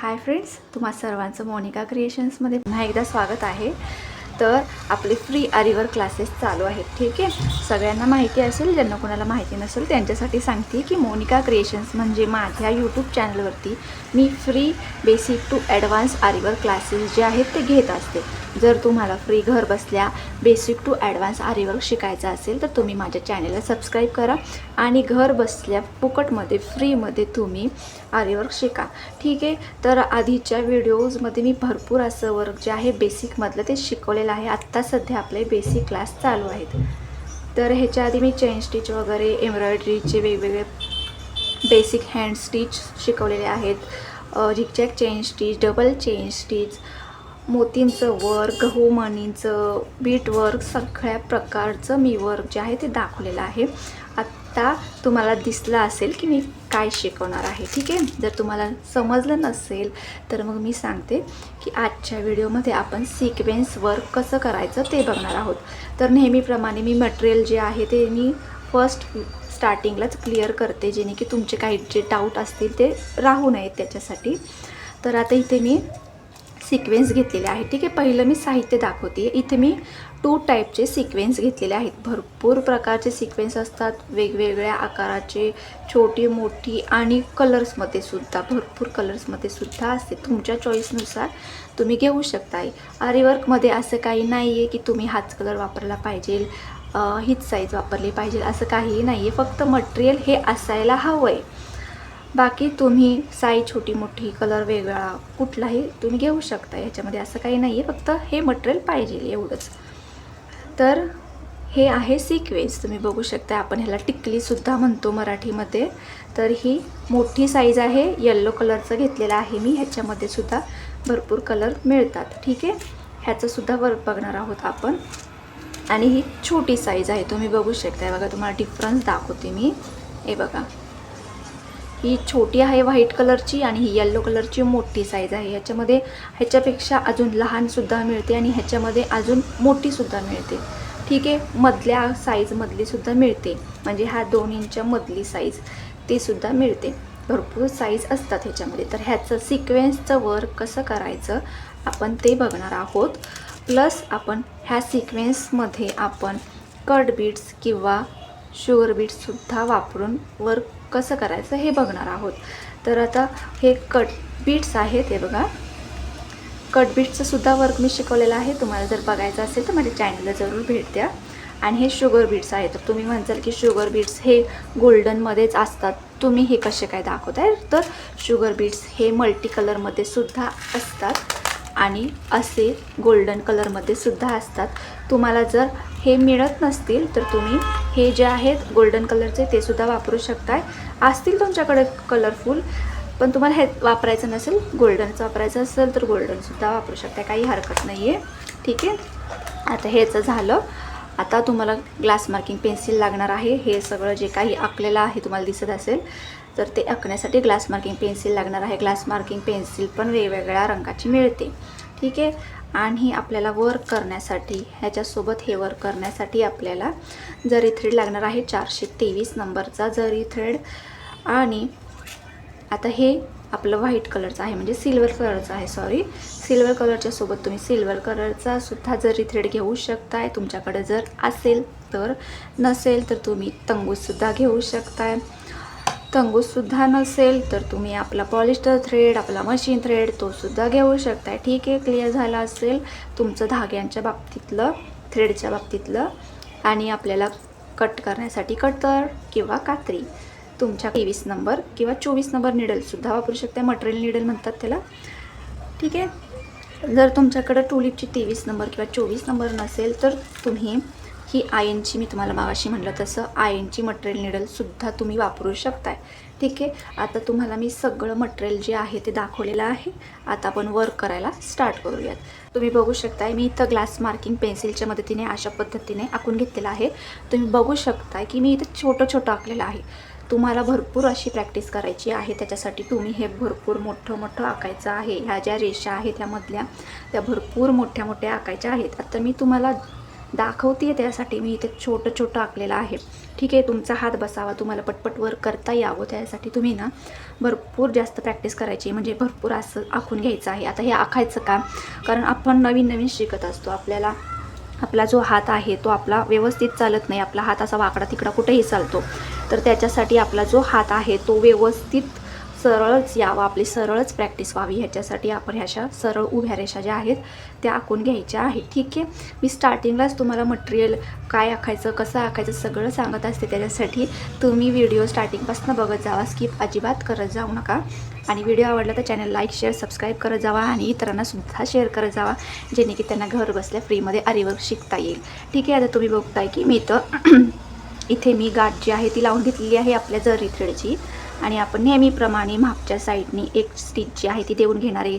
Hi friends तुम्हा सर्वांचं मोनिका क्रिएशन्समध्ये पुन्हा एकदा स्वागत आहे. तर आपले फ्री आरिवर क्लासेस चालू आहेत ठीक आहे? सगळ्यांना माहिती असेल ज्यांना कोणाला माहिती नसेल त्यांच्यासाठी सांगते की मोनिका क्रिएशन्स म्हणजे माझ्या यूट्यूब चॅनलवरती मी फ्री बेसिक टू ॲडव्हान्स आरीवर क्लासेस जे आहेत ते घेत असते. जर तुम्हाला फ्री घर बसल्या बेसिक टू ॲडव्हान्स आरीवर्क शिकायचं असेल तर तुम्ही माझ्या चॅनलला सबस्क्राईब करा आणि घर बसल्या फुकटमध्ये फ्रीमध्ये तुम्ही आरीवर्क शिका. ठीक आहे? तर आधीच्या व्हिडिओजमध्ये मी भरपूर असं वर्क जे आहे बेसिकमधलं ते शिकवलेलं आहे. आत्ता सध्या आपले बेसिक क्लास चालू आहेत. तर ह्याच्या आधी मी चेन स्टिच वगैरे एम्ब्रॉयडरीचे वेगवेगळे बेसिक हँड स्टिच शिकवलेले आहेत. Zigzag chain stitch double chain stitch मोतींचं work गहू मणींचं बीट वर्क सगळ्या प्रकारचं मी वर्क जे आहे ते दाखवलेलं आहे. आत्ता तुम्हाला दिसलं असेल की मी काय शिकवणार आहे ठीक आहे? जर तुम्हाला समजलं नसेल तर मग मी सांगते की आजच्या व्हिडिओमध्ये आपण सिक्वेन्स वर्क कसं करायचं ते बघणार आहोत. तर नेहमीप्रमाणे मी मटेरियल जे आहे ते मी फर्स्ट स्टार्टिंगलाच क्लिअर करते जेणे की तुमचे काही जे डाऊट असतील ते राहू नयेत त्याच्यासाठी. तर आता इथे मी सिक्वेन्स घेतलेले आहे. ठीक आहे पहिलं मी साहित्य दाखवते. इथे मी टू टाईपचे सिक्वेन्स घेतलेले आहेत. भरपूर प्रकारचे सिक्वेन्स असतात. वेगवेगळ्या आकाराचे छोटी मोठी आणि कलर्समध्ये सुद्धा भरपूर कलर्समध्ये सुद्धा असते. तुमच्या चॉईसनुसार तुम्ही घेऊ शकता आरीवर्कमध्ये असं काही नाही आहे की तुम्ही हाच कलर वापरला पाहिजे हीच साईज वापरली पाहिजे. असं काहीही नाही आहे फक्त मटेरियल हे असायला हवं आहे बाकी तुम्ही साईज छोटी मोठी कलर वेगळा कुठलाही तुम्ही घेऊ शकता. ह्याच्यामध्ये असं काही नाही आहे फक्त हे मटेरियल पाहिजे एवढंच. तर हे आहे सिक्वेन्स तुम्ही बघू शकता आपण ह्याला टिकलीसुद्धा म्हणतो मराठीमध्ये. तर ही मोठी साईज आहे. येल्लो कलरचं घेतलेलं आहे मी. ह्याच्यामध्ये सुद्धा भरपूर कलर मिळतात. ठीक आहे? ह्याचंसुद्धा वर्क बघणार आहोत आपण. आणि ही छोटी साईज आहे. तुम्ही बघू शकता बघा तुम्हाला डिफरन्स दाखवते मी. हे बघा. ही छोटी आहे व्हाईट कलरची आणि ही येल्लो कलरची मोठी साईज आहे. ह्याच्यामध्ये ह्याच्यापेक्षा अजून लहानसुद्धा मिळते आणि ह्याच्यामध्ये अजून मोठीसुद्धा मिळते. ठीक आहे? मधल्या साईजमधलीसुद्धा मिळते. म्हणजे ह्या दोन इंच्या मधली साईज तीसुद्धा मिळते. भरपूर साईज असतात ह्याच्यामध्ये. तर ह्याचं सिक्वेन्सचं वर्क कसं करायचं आपण ते बघणार आहोत. प्लस आपण ह्या सिक्वेन्समध्ये आपण कट बीट्स किंवा शुगर बीट्ससुद्धा वापरून वर्क कसं करायचं हे बघणार आहोत. तर आता हे कट बीट्स आहेत हे बघा. कट बीट्सचंसुद्धा वर्क मी शिकवलेलं आहे. तुम्हाला जर बघायचं असेल तर माझ्या चॅनलला जरूर भेट द्या. आणि हे शुगर बीट्स आहे तर तुम्ही म्हणचाल की शुगर बीट्स हे गोल्डनमध्येच असतात. तुम्ही हे कसे काय दाखवताय? तर शुगर बीट्स हे मल्टी कलरमध्ये सुद्धा असतात. आणि असे गोल्डन कलरमध्ये सुद्धा असतात. तुम्हाला जर हे मिळत नसतील तर तुम्ही हे जे आहेत गोल्डन कलरचे ते सुद्धा वापरू शकताय. असतील तुमच्याकडे कलरफुल पण तुम्हाला हे वापरायचं नसेल गोल्डनचं वापरायचं असेल तर गोल्डनसुद्धा वापरू शकता काही हरकत नाही आहे ठीक आहे? आता हेचं झालं. आता तुम्हाला ग्लास मार्किंग पेन्सिल लागणार आहे. हे सगळं जे काही आखलेलं आहे तुम्हाला दिसत असेल तर ते आखण्यासाठी ग्लास मार्किंग पेन्सिल लागणार आहे. ग्लास मार्किंग पेन्सिल पण वेगवेगळ्या रंगाची मिळते. ठीक आहे? आणि आपल्याला वर्क करण्यासाठी ह्याच्यासोबत हे वर्क करण्यासाठी आपल्याला जरी थ्रेड लागणार आहे चारशे तेवीस नंबरचा जरी थ्रेड आणि आता हे आपलं व्हाईट कलरचं आहे म्हणजे सिल्वर कलरचं आहे सॉरी सिल्वर कलरच्या सोबत तुम्ही सिल्वर कलरचा सुद्धा जरी थ्रेड घेऊ शकताय तुमच्याकडे जर असेल तर. नसेल तर तुम्ही तंगूससुद्धा घेऊ शकताय. तंगूससुद्धा नसेल तर तुम्ही आपला पॉलिस्टर थ्रेड आपला मशीन थ्रेड तोसुद्धा घेऊ शकताय. ठीक आहे क्लिअर झाला असेल तुमचं धाग्यांच्या बाबतीतलं थ्रेडच्या बाबतीतलं आणि आपल्याला कट करण्यासाठी कटर किंवा कात्री. तुमच्या तेवीस नंबर किंवा चोवीस नंबर निडलसुद्धा वापरू शकता मटेरियल निडल म्हणतात त्याला. ठीक आहे? जर तुमच्याकडं टुलिपची तेवीस नंबर किंवा चोवीस नंबर नसेल तर तुम्ही ही आयनची मी तुम्हाला मागाशी म्हटलं तसं आयनची मटेरियल निडलसुद्धा तुम्ही वापरू शकताय. ठीक आहे? आता तुम्हाला मी सगळं मटेरियल जे आहे ते दाखवलेलं आहे. आता आपण वर्क करायला स्टार्ट करूयात. तुम्ही बघू शकताय मी इथं ग्लास मार्किंग पेन्सिलच्या मदतीने अशा पद्धतीने आखून घेतलेलं आहे. तुम्ही बघू शकताय की मी इथं छोटं छोटं आखलेलं आहे. तुम्हाला भरपूर अशी प्रॅक्टिस करायची आहे. त्याच्यासाठी तुम्ही हे भरपूर मोठं मोठं आकायचं आहे. ह्या ज्या रेषा आहेत त्यामधल्या त्या भरपूर मोठ्या मोठ्या आकायच्या आहेत. आता मी तुम्हाला दाखवते त्यासाठी. मी इथे छोटं छोटं आखलेलं आहे. ठीक आहे तुमचा हात बसावा. तुम्हाला पटपट वर करता यावं. त्यासाठी तुम्ही ना भरपूर जास्त प्रॅक्टिस करायची म्हणजे भरपूर असं आखून घ्यायचं आहे. आता हे आखायचं का? कारण आपण नवीन नवीन शिकत असतो. आपल्याला आपला जो हात आहे तो आपला व्यवस्थित चालत नाही. आपला हात असा वाकडा तिकडा कुठेही चालतो. तर त्याच्यासाठी आपला जो हात आहे तो व्यवस्थित सरळच यावा. आपली सरळच प्रॅक्टिस व्हावी. ह्याच्यासाठी आपण ह्याशा सरळ उभ्या रेषा ज्या आहेत त्या आखून घ्यायच्या आहेत. ठीक आहे? मी स्टार्टिंगलाच तुम्हाला मटेरियल काय आखायचं कसं आखायचं सगळं सांगत असते. त्याच्यासाठी तुम्ही व्हिडिओ स्टार्टिंगपासून बघत जावा. स्किप अजिबात करत जाऊ नका. आणि व्हिडिओ आवडला तर चॅनल लाईक शेअर सबस्क्राईब करत जावा आणि इतरांनासुद्धा शेअर करत जावा जेणे की त्यांना घर बसल्या फ्रीमध्ये आरीवर्क शिकता येईल. ठीक आहे आता तुम्ही बघताय की मी तर इथे मी गाठ जी आहे ती लावून घेतलेली आहे आपल्या जरी थ्रेडची. आणि आपण नेहमीप्रमाणे मागच्या साईडनी एक स्टिच जी आहे ती देऊन घेणार आहे.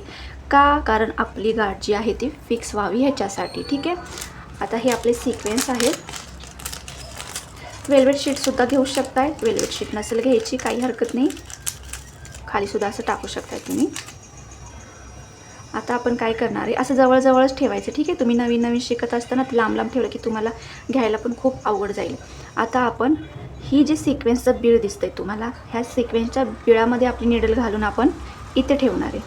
का? कारण आपली गाठ जी आहे ती फिक्स व्हावी ह्याच्यासाठी. ठीक आहे? आता हे आपले सिक्वेन्स आहेत. वेल्वेट शीटसुद्धा घेऊ शकताय. वेल्वेट शीट नसेल घ्यायची काही हरकत नाही. खालीसुद्धा असं टाकू शकता तुम्ही. आता आपण काय करणार आहे? असं जवळजवळच ठेवायचं. ठीक आहे? तुम्ही नवीन नवीन शिकत असताना ते लांब लांब ठेवलं की तुम्हाला घ्यायला पण खूप अवघड जाईल. आता आपण ही जी सिक्वेन्सचं बीळ आहे तुम्हाला ह्या सिक्वेन्सच्या बिळामध्ये आपली निडल घालून आपण इथे ठेवणार आहे.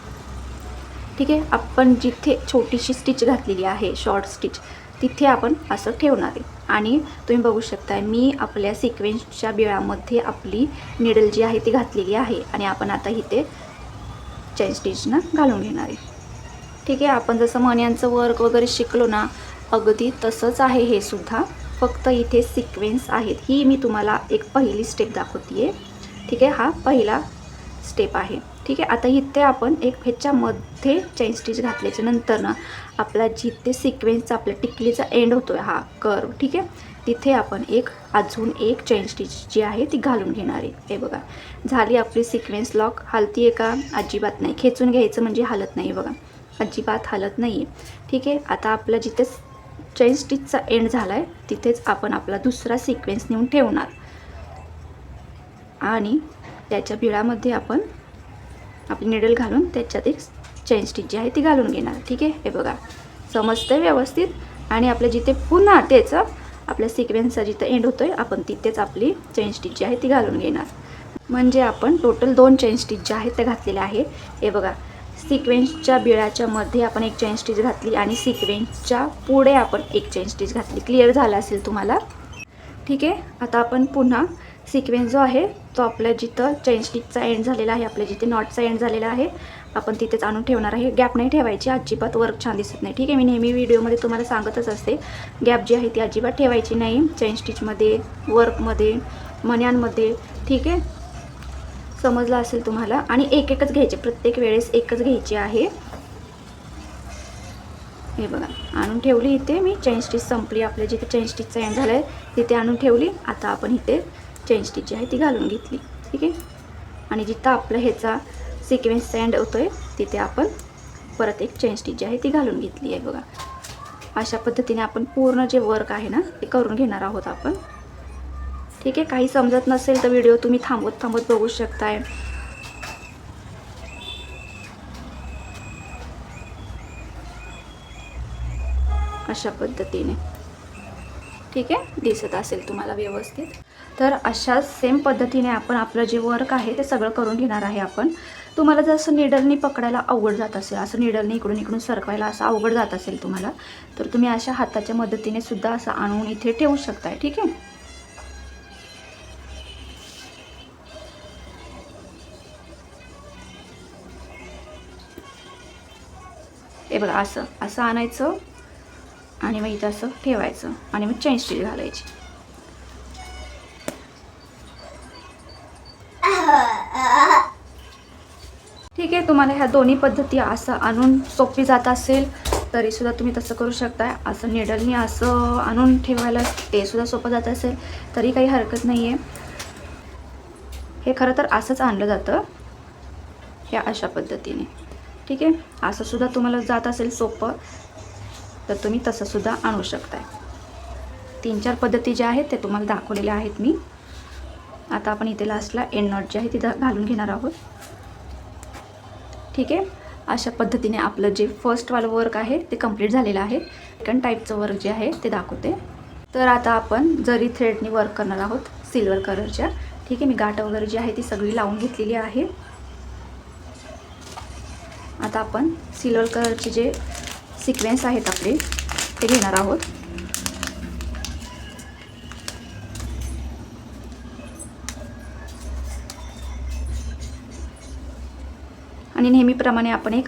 ठीक आहे? आपण जिथे छोटीशी स्टिच घातलेली आहे शॉर्ट स्टिच तिथे आपण असं ठेवणार आहे. आणि तुम्ही बघू शकता मी आपल्या सिक्वेन्सच्या बिळामध्ये आपली निडल जी आहे ती घातलेली आहे. आणि आपण आता इथे चैन स्टिचनं घालून घेणार आहे. ठीक आहे आपण जसं मण्यांचं वर्क वगैरे शिकलो ना अगदी तसंच आहे हे सुद्धा. फक्त इथे सिक्वेन्स आहेत. ही मी तुम्हाला एक पहिली स्टेप दाखवते ठीक आहे हा पहिला स्टेप आहे. ठीक आहे? आता इथे आपण एक ह्याच्यामध्ये चेन स्टिच घातल्याच्या नंतर ना आपला जिथे सिक्वेन्सचा आपल्या टिकलीचा एंड होतो आहे हा कर्व ठीक आहे? तिथे आपण एक अजून एक चेन स्टिच जी आहे ती घालून घेणार आहे. हे बघा. झाली आपली सिक्वेन्स लॉक हलती आहे का? अजिबात नाही. खेचून घ्यायचं म्हणजे हालत नाही बघा. अजिबात हालत नाही आहे ठीक आहे? आता आपलं जिथे चेन स्टिचचा एंड झाला आहे तिथेच आपण आपला दुसरा सिक्वेन्स नेऊन ठेवणार. आणि त्याच्या बिळामध्ये आपण आपली निडल घालून त्याच्यात एक चेन स्टिच जी आहे ती घालून घेणार. ठीक आहे? हे बघा. समजतं व्यवस्थित. आणि आपलं जिथे पुन्हा त्याचं आपल्या सिक्वेन्सचा जिथं एंड होतो आहे आपण तिथेच आपली चेन स्टिच जी आहे ती घालून घेणार. म्हणजे आपण टोटल दोन चेन स्टिच ज्या आहेत त्या घातलेल्या आहे हे बघा. सिक्वेन्सच्या बिळाच्या मध्ये आपण एक चेन स्टिच घातली आणि सिक्वेन्सच्या पुढे आपण एक चेन स्टिच घातली. क्लिअर झालं असेल तुम्हाला? ठीक आहे? आता आपण पुन्हा सिक्वेन्स जो आहे तो आपल्या जिथं चेन स्टिचचा एंड झालेला आहे आपल्या जिथे नॉटचा एंड झालेला आहे आपण तिथेच आणून ठेवणार आहे. गॅप नाही ठेवायची अजिबात वर्क छान दिसत नाही. ठीक आहे मी नेहमी व्हिडिओमध्ये तुम्हाला सांगतच असते गॅप जी आहे ती अजिबात ठेवायची नाही. चेन स्टिचमध्ये वर्कमध्ये मण्यांमध्ये ठीक आहे? समजलं असेल तुम्हाला? आणि एक एकच घ्यायचे प्रत्येक वेळेस एकच घ्यायची आहे. हे बघा आणून ठेवली इथे मी. चेन स्टिच संपली आपल्या जिथे चेन स्टिचचा एंड झाला आहे तिथे आणून ठेवली. आता आपण इथे चेन स्टिच जी आहे ती घालून घेतली ठीक आहे? आणि जिथं आपलं ह्याचा सिक्वेन्स सेंड होतो आहे तिथे आपण परत एक चेन स्टिच जी आहे ती घालून घेतली आहे बघा. अशा पद्धतीने आपण पूर्ण जे वर्क आहे ना ते करून घेणार आहोत आपण. ठीक आहे? काही समजत नसेल तर व्हिडिओ तुम्ही थांबवत थांबवत बघू शकताय. अशा पद्धतीने. ठीक आहे? दिसत असेल तुम्हाला व्यवस्थित. तर अशा सेम पद्धतीने आपण आपलं जे वर्क आहे ते सगळं करून घेणार आहे आपण. तुम्हाला जसं निडलनी पकडायला अवघड जात असेल असं निडलनी इकडून इकडून सरकवायला असं अवघड जात असेल तुम्हाला तर तुम्ही अशा हाताच्या मदतीने सुद्धा असं आणून इथे ठेवू शकताय ठीक आहे? हे बघा असं असं आणायचं. आणि मग इथं असं ठेवायचं आणि मग चेन स्टील घालायची. ठीक आहे तुम्हाला ह्या दोन्ही पद्धती असं आणून सोपी जात असेल तरीसुद्धा तुम्ही तसं करू शकताय. असं निडलनी असं आणून ठेवायला ते सुद्धा सोपं जात असेल तरी काही हरकत नाही आहे हे खरं तर असंच आणलं जातं ह्या अशा पद्धतीने. ठीक आहे असं सुद्धा तुम्हाला जात असेल सोपं. तर तुम्ही तसंसुद्धा आणू शकताय. तीन चार पद्धती ज्या आहेत ते तुम्हाला दाखवलेल्या आहेत मी. आता आपण इथे लास्टला एंड नॉट जे आहे ती घालून घेणार आहोत. ठीक आहे? अशा पद्धतीने आपलं जे फर्स्टवालं वर्क आहे ते कंप्लीट झालेलं आहे. सेकंड टाईपचं वर्क जे आहे ते दाखवते. तर आता आपण जरी थ्रेडनी वर्क करणार आहोत सिल्वर कलरच्या ठीक आहे? मी गाठ वगैरे जी आहे ती सगळी लावून घेतलेली आहे. आता आपण सिल्वर कलरचे जे सिक्वेन्स आहेत आपले. ते घेणार आहोत. आणि नेहमीप्रमाणे आपण एक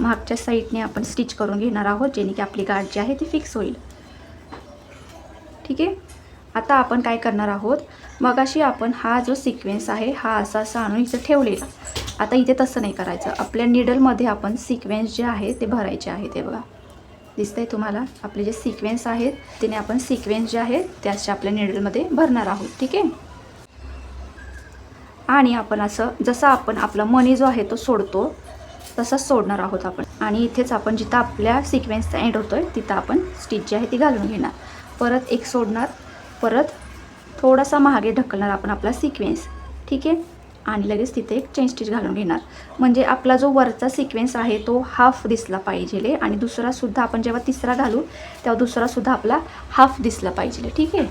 मागच्या साईडने आपण स्टिच करून घेणार आहोत जेणे की आपली गाठ जी आहे ती फिक्स होईल. ठीक आहे? आता आपण काय करणार आहोत? मग अशी आपण हा जो सिक्वेन्स आहे हा असा असा आणून इथं ठेवलेला. आता इथे तसं नाही करायचं. आपल्या निडलमध्ये आपण सिक्वेन्स जे आहे ते भरायचे आहे ते बघा. दिसतंय तुम्हाला. आपले जे सिक्वेन्स आहेत त्याने आपण सिक्वेन्स जे आहेत त्याच्या आपल्या निडलमध्ये भरणार आहोत. ठीक आहे? आणि आपण असं जसं आपण आपला मनी जो आहे तो सोडतो तसंच सोडणार आहोत आपण. आणि इथेच आपण जिथं आपल्या सिक्वेन्सचा एंड होतो आहे तिथं आपण स्टिच जी आहे ती घालून घेणार. परत एक सोडणार परत थोडासा महागे ढकलणार आपण आपला सिक्वेन्स ठीक आहे? आणि लगेच तिथे एक चेन स्टिच घालून घेणार. म्हणजे आपला जो वरचा सिक्वेन्स आहे तो हाफ दिसला पाहिजे आणि दुसरासुद्धा आपण जेव्हा तिसरा घालू तेव्हा दुसरासुद्धा आपला हाफ दिसला पाहिजे. ठीक आहे?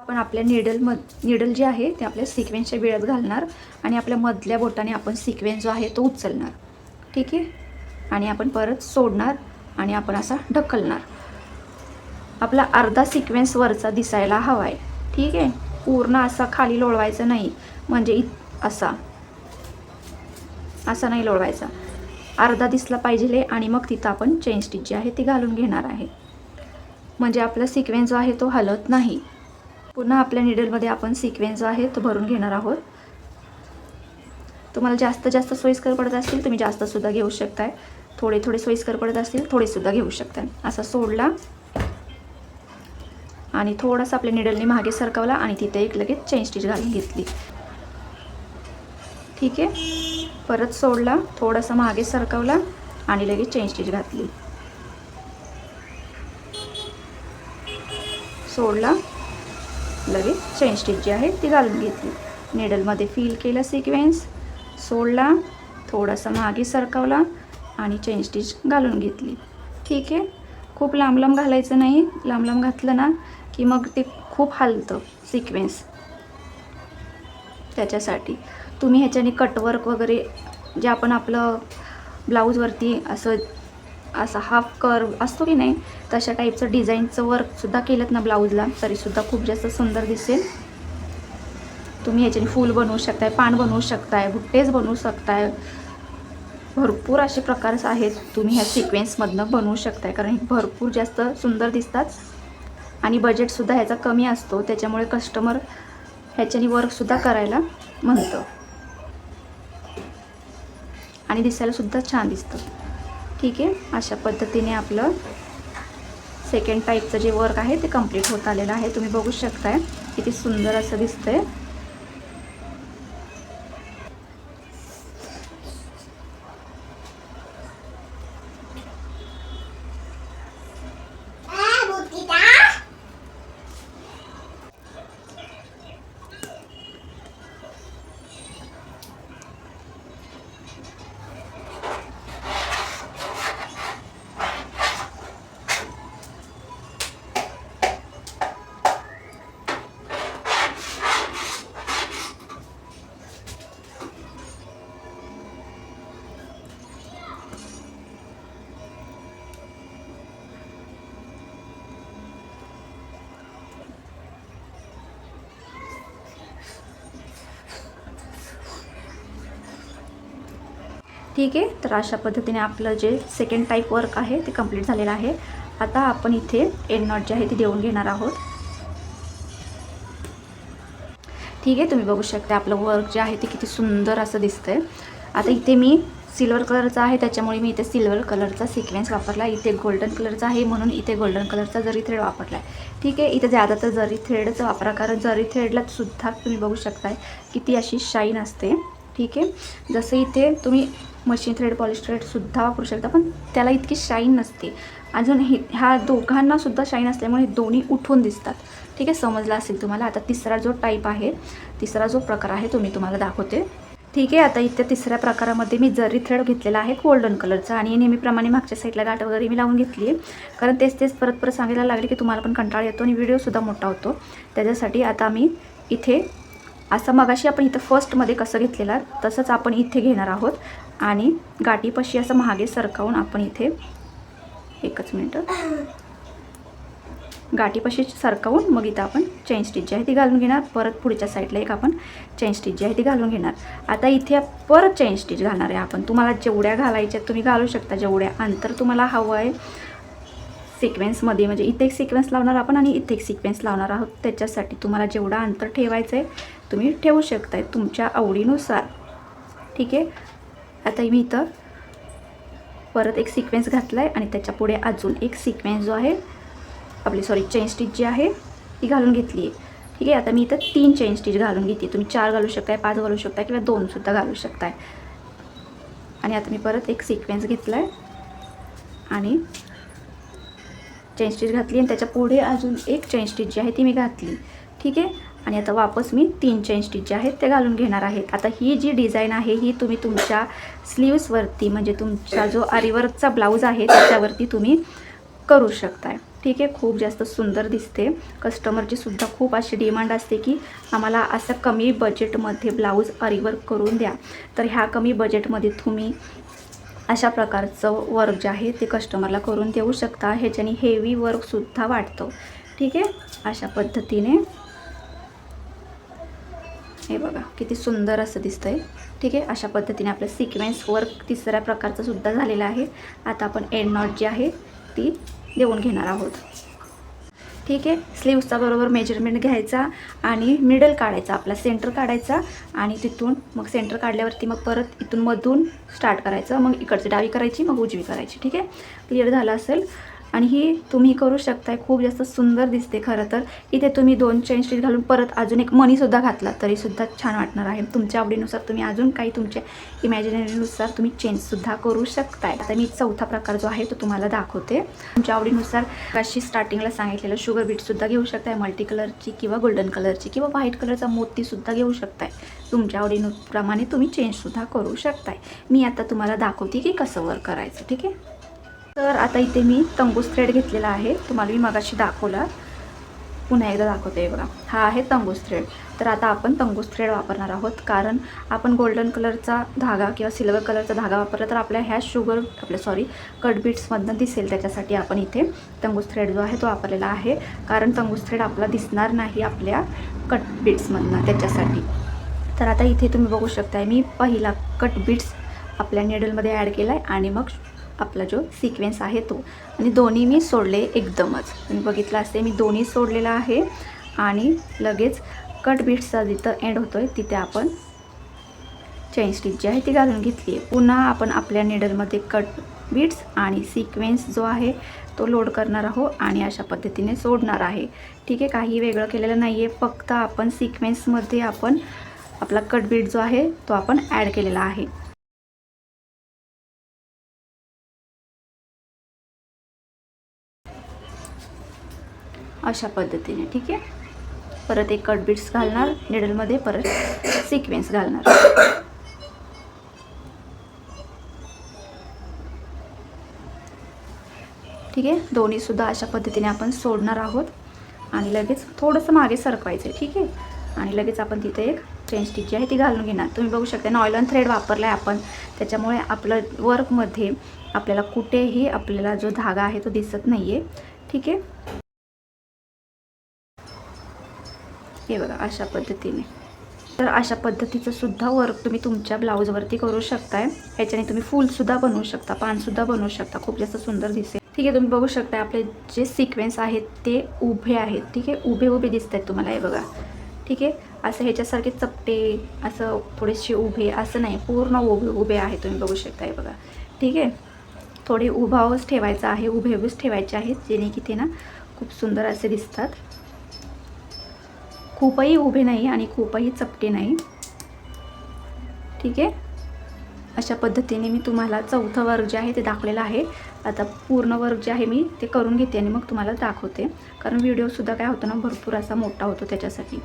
आपण आपल्या निडल मध निडल जे आहे ते आपल्या सिक्वेन्सच्या वेळात घालणार आणि आपल्या मधल्या बोटाने आपण सिक्वेन्स जो आहे तो उचलणार. ठीक आहे? आणि आपण परत सोडणार आणि आपण असा ढकलणार. आपला अर्धा सिक्वेन्स वरचा दिसायला हवा आहे ठीक आहे? पूर्ण असा खाली लोळवायचं नाही. म्हणजे इत असा. असा नाही लोळवायचा. अर्धा दिसला पाहिजे आणि मग तिथं आपण चेन स्टिच जी आहे ती घालून घेणार आहे. म्हणजे आपला सिक्वेन्स जो आहे तो हलत नाही. पुन्हा आपल्या निडलमध्ये आपण सिक्वेन्स जो आहे तो भरून घेणार आहोत. तुम्हाला जास्त जास्त सोयीस्कर पडत असतील तुम्ही जास्तसुद्धा घेऊ शकताय. थोडे थोडे सोयीस्कर पडत असतील थोडेसुद्धा घेऊ शकताय. असा सोडला. आणि थोडासा आपल्या निडलने मागे सरकवला आणि तिथे एक लगेच चेन स्टिच घालून घेतली. ठीक आहे. परत सोडला थोडासा मागे सरकवला आणि लगेच चेन स्टिच घातली. सोडला लगेच चेन स्टिच जी आहे ती घालून घेतली. नेडलमध्ये फील केलं सिक्वेन्स सोडला थोडासा मागे सरकवला आणि चेन स्टिच घालून घेतली. ठीक आहे. खूप लांब लांब घालायचं नाही. लांब लांब घातलं ना की मग ते खूप हलतं सिक्वेन्स त्याच्यासाठी. तुम्ही ह्याच्याने कटवर्क वगैरे जे आपण आपलं ब्लाऊजवरती असं असा हाफ कर्व असतो की नाही तशा टाईपचं डिझाईनचं वर्कसुद्धा केलं ना ब्लाऊजला तरीसुद्धा खूप जास्त सुंदर दिसेल. तुम्ही ह्याच्याने फूल बनवू शकताय पान बनवू शकताय भुट्टेच बनवू शकताय. भरपूर असे प्रकार आहेत तुम्ही ह्या सिक्वेन्समधनं बनवू शकताय कारण भरपूर जास्त सुंदर दिसतात. आणि बजेटसुद्धा ह्याचा कमी असतो त्याच्यामुळे कस्टमर ह्याच्याने वर्कसुद्धा करायला म्हणतं. आणि दिसायलासुद्धा छान दिसतं. ठीक आहे? अशा पद्धतीने आपलं सेकंड टाईपचं जे वर्क आहे ते कंप्लीट होत आलेलं आहे. तुम्ही बघू शकताय किती सुंदर असं दिसतंय. ठीक आहे. तर अशा पद्धतीने आपलं जे सेकंड टाईप वर्क आहे ते कंप्लीट झालेलं आहे. आता आपण इथे एंड नॉट जे आहे ते देऊन घेणार आहोत. ठीक आहे तुम्ही बघू शकता आपलं वर्क जे आहे ते किती सुंदर असं दिसतंय. आता इथे मी सिल्वर कलरचा आहे त्याच्यामुळे मी इथे सिल्वर कलरचा सिक्वेन्स वापरला. इथे गोल्डन कलरचा आहे म्हणून इथे गोल्डन कलरचा जरी थ्रेड वापरला आहे ठीक आहे इथे ज्यादा तर जरी थ्रेडचा वापरा कारण जरी थ्रेडला सुद्धा तुम्ही बघू शकताय किती अशी शाईन असते. ठीक आहे जसं इथे तुम्ही मशीन थ्रेड पॉलिश थ्रेडसुद्धा वापरू शकता पण त्याला इतकी शाईन नसते. अजून हे ह्या दोघांनासुद्धा शाईन असल्यामुळे दोन्ही उठून दिसतात. ठीक आहे समजलं असेल तुम्हाला? आता तिसरा जो टाईप आहे तिसरा जो प्रकार आहे तो मी तुम्हाला दाखवते. ठीक आहे आता इथे तिसऱ्या प्रकारामध्ये मी जरी थ्रेड घेतलेला आहे गोल्डन कलरचा आणि नेहमीप्रमाणे मागच्या साईडला गाठ वगैरे मी लावून घेतली आहे. कारण तेच तेच परत परत सांगायला लागले की तुम्हाला पण कंटाळा येतो आणि व्हिडिओसुद्धा मोठा होतो. त्याच्यासाठी आता मी इथे असं मगाशी आपण इथं फर्स्टमध्ये कसं घेतलेला तसंच आपण इथे घेणार आहोत. आणि गाठीपाशी असं महागे सरकावून आपण इथे एकच मिनटं गाठीपाशी सरकावून मग इथं आपण चेन स्टिच जी आहे ती घालून घेणार. परत पुढच्या साईडला एक आपण चेन स्टिच जी आहे ती घालून घेणार. आता इथे परत चेन स्टिच घालणार आहे आपण. तुम्हाला जेवढ्या घालायच्या तुम्ही घालू शकता. जेवढ्या अंतर तुम्हाला हवं आहे सिक्वेन्समध्ये म्हणजे इथे एक सिक्वेन्स लावणार आपण आणि इथे एक सिक्वेन्स लावणार आहोत. त्याच्यासाठी तुम्हाला जेवढं अंतर ठेवायचं आहे तुम्ही ठेवू शकताय तुमच्या आवडीनुसार. ठीक आहे? आता मी इथं परत एक सिक्वेन्स घातला आहे आणि त्याच्या पुढे अजून एक सिक्वेन्स जो आहे आपली सॉरी चेन स्टिच जी आहे ती घालून घेतली आहे. ठीक आहे? आता मी इथं तीन चेन स्टिच घालून घेते तुम्ही चार घालू शकताय पाच घालू शकताय किंवा दोनसुद्धा घालू शकताय. आणि आता मी परत एक सिक्वेन्स घेतला आहे आणि चेन स्टिच घातली आणि त्याच्या पुढे अजून एक चेन स्टिच जी आहे ती मी घातली. ठीक आहे? आणि आता वापस मी तीन चेन स्टिच जे आहेत ते घालून घेणार आहेत. आता ही जी डिझाईन आहे ही तुम्ही तुमच्या स्लीव्सवरती म्हणजे तुमचा जो आरीवर्कचा ब्लाऊज आहे त्याच्यावरती तुम्ही करू शकताय. ठीक आहे? खूप जास्त सुंदर दिसते. कस्टमरची सुद्धा खूप अशी डिमांड असते की आम्हाला असं कमी बजेटमध्ये ब्लाऊज आरीवर्क करून द्या. तर ह्या कमी बजेटमध्ये तुम्ही अशा प्रकारचं वर्क जे आहे ते कस्टमरला करून देऊ शकता. ह्याच्याने हेवी वर्कसुद्धा वाटतो ठीक आहे? अशा पद्धतीने. हे बघा किती सुंदर असं दिसतंय. ठीक आहे? अशा पद्धतीने आपलं सिक्वेन्स वर्क तिसऱ्या प्रकारचं सुद्धा झालेलं आहे. आता आपण एंड नॉट जी आहे ती देऊन घेणार आहोत. ठीक आहे? स्लीव्सचा बरोबर मेजरमेंट घ्यायचा आणि मिडल काढायचा आपला सेंटर काढायचा आणि तिथून मग सेंटर काढल्यावरती मग परत इथून मधून स्टार्ट करायचं. मग इकडची डावी करायची मग उजवी करायची. ठीक आहे? क्लिअर झालं असेल? आणि ही तुम्ही करू शकताय. खूप जास्त सुंदर दिसते खरं तर. इथे तुम्ही दोन चेन स्टिच घालून परत अजून एक मनीसुद्धा घातला तरीसुद्धा छान वाटणार आहे. तुमच्या आवडीनुसार तुम्ही अजून काही तुमच्या इमॅजिनरीनुसार तुम्ही चेंजसुद्धा करू शकताय. आता मी चौथा प्रकार जो आहे तो तुम्हाला दाखवते. तुमच्या आवडीनुसार कशी स्टार्टिंगला सांगितलेलं शुगर बीटसुद्धा घेऊ शकताय मल्टी कलरची किंवा गोल्डन कलरची किंवा व्हाईट कलरचा मोतीसुद्धा घेऊ शकताय. तुमच्या आवडीनुप्रमाणे तुम्ही चेंजसुद्धा करू शकताय. मी आता तुम्हाला दाखवते की कसं वर्क करायचं ठीक आहे? तर आता इथे मी तंबूस थ्रेड घेतलेला आहे. तुम्हाला मी मगाशी दाखवला. पुन्हा एकदा दाखवते बघा. हा आहे तंबूस थ्रेड तर आता आपण तंबूस थ्रेड वापरणार आहोत. कारण आपण गोल्डन कलरचा धागा किंवा सिल्वर कलरचा धागा वापरला तर आपल्या ह्या शुगर आपल्या सॉरी कटबीट्समधनं दिसेल. त्याच्यासाठी आपण इथे तंबूस थ्रेड जो आहे तो वापरलेला आहे. कारण तंबूस थ्रेड आपला दिसणार नाही आपल्या कटबीट्समधनं त्याच्यासाठी. तर आता इथे तुम्ही बघू शकताय मी पहिला कटबीट्स आपल्या नेडलमध्ये ॲड केला आहे आणि मग आपला जो सिक्वेन्स आहे तो. आणि दोन्ही मी सोडले एकदमच. तुम्ही बघितलं असते मी दोन्ही सोडलेला आहे. आणि लगेच कट बीट्सचा जिथं एंड होतो आहे तिथे आपण चेन स्टिच जी आहे ती घालून घेतली आहे. पुन्हा आपण आपल्या निडलमध्ये कट बीट्स आणि सिक्वेन्स जो आहे तो लोड करणार आहोत आणि अशा पद्धतीने सोडणार आहे. ठीक आहे काही वेगळं केलेलं नाही आहे फक्त आपण सिक्वेन्समध्ये आपण आपला कट बीट जो आहे तो आपण ॲड केलेला आहे. अशा पद्धतीने ठीक आहे? परत एक कट बीट्स घालणार निडलमध्ये परत सिक्वेन्स घालणार. ठीक आहे? दोन्हीसुद्धा अशा पद्धतीने आपण सोडणार आहोत. आणि लगेच थोडंसं मागे सरकवायचं आहे ठीक आहे? आणि लगेच आपण तिथे एक चेन स्टिक जी आहे ती घालून घेणार. तुम्ही बघू शकता नॉयलॉन थ्रेड वापरला आहे आपण. त्याच्यामुळे आपलं वर्कमध्ये आपल्याला कुठेही आपल्याला जो धागा आहे तो दिसत नाही आहे ठीक आहे? हे बघा अशा पद्धतीने. तर अशा पद्धतीचं सुद्धा वर्क तुम्ही तुमच्या ब्लाऊजवरती करू शकताय. ह्याच्याने तुम्ही फुलसुद्धा बनवू शकता पानसुद्धा बनवू शकता. खूप जास्त सुंदर दिसेल. ठीक आहे तुम्ही बघू शकता आपले जे सिक्वेन्स आहेत ते उभे आहेत. ठीक आहे उभे उभे दिसत आहेत तुम्हाला हे बघा. ठीक आहे असं ह्याच्यासारखे चपटे असं थोडेसे उभे असं नाही पूर्ण उभे उभे आहे तुम्ही बघू शकता हे बघा. ठीक आहे थोडे उभावच ठेवायचं आहे उभे उभेच ठेवायचे आहेत जेणे की ते ना खूप सुंदर असे दिसतात. खूपही उभे नाही आणि खूपही चपटे नाही. ठीक आहे? अशा पद्धतीने मी तुम्हाला चौथं वर्ग जे आहे ते दाखवलेलं आहे. आता पूर्ण वर्ग जे आहे मी ते करून घेते आणि मग तुम्हाला दाखवते. कारण व्हिडिओसुद्धा काय होतो ना भरपूर असा मोठा होतो त्याच्यासाठी.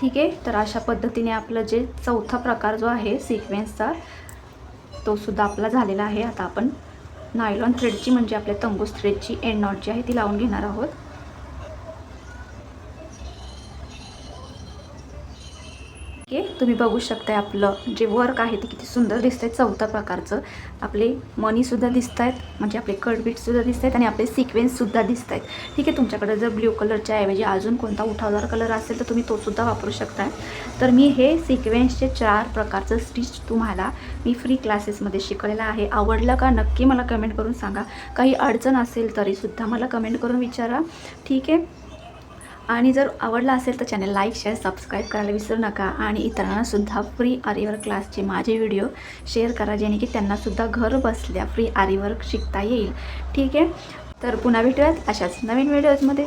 ठीक आहे? तर अशा पद्धतीने आपलं जे चौथा प्रकार जो आहे सिक्वेन्सचा तो सुद्धा आपला झालेला आहे. आता आपण नायलॉन थ्रेडची म्हणजे आपल्या तंबूस थ्रेडची एंड नॉट जी आहे ती लावून घेणार आहोत. तुम्ही बघू शकताय आपलं जे वर्क आहे ते किती सुंदर दिसतंय. चौथ्या प्रकारचं. आपले मनीसुद्धा दिसत आहेत म्हणजे आपले कडबीटसुद्धा दिसत आहेत आणि आपले सिक्वेन्ससुद्धा दिसत आहेत ठीक आहे तुमच्याकडे जर ब्ल्यू कलरच्या ऐवजी अजून कोणता उठावदार कलर असेल तर तुम्ही तोसुद्धा वापरू शकताय. तर मी हे सिक्वेन्सचे चार प्रकारचं स्टिच तुम्हाला मी फ्री क्लासेसमध्ये शिकवलेलं आहे. आवडलं का नक्की मला कमेंट करून सांगा. काही अडचण असेल तरीसुद्धा मला कमेंट करून विचारा. ठीक आहे? आणि जर आवडला असेल तर चॅनल लाईक शेअर सबस्क्राईब करायला विसरू नका. आणि इतरांनासुद्धा फ्री आरीवर्क क्लासचे माझे व्हिडिओ शेअर करा जेणे की त्यांनासुद्धा घर बसल्या फ्री आरीवर्क शिकता येईल. ठीक आहे? तर पुन्हा भेटूयात अशाच नवीन व्हिडिओजमध्ये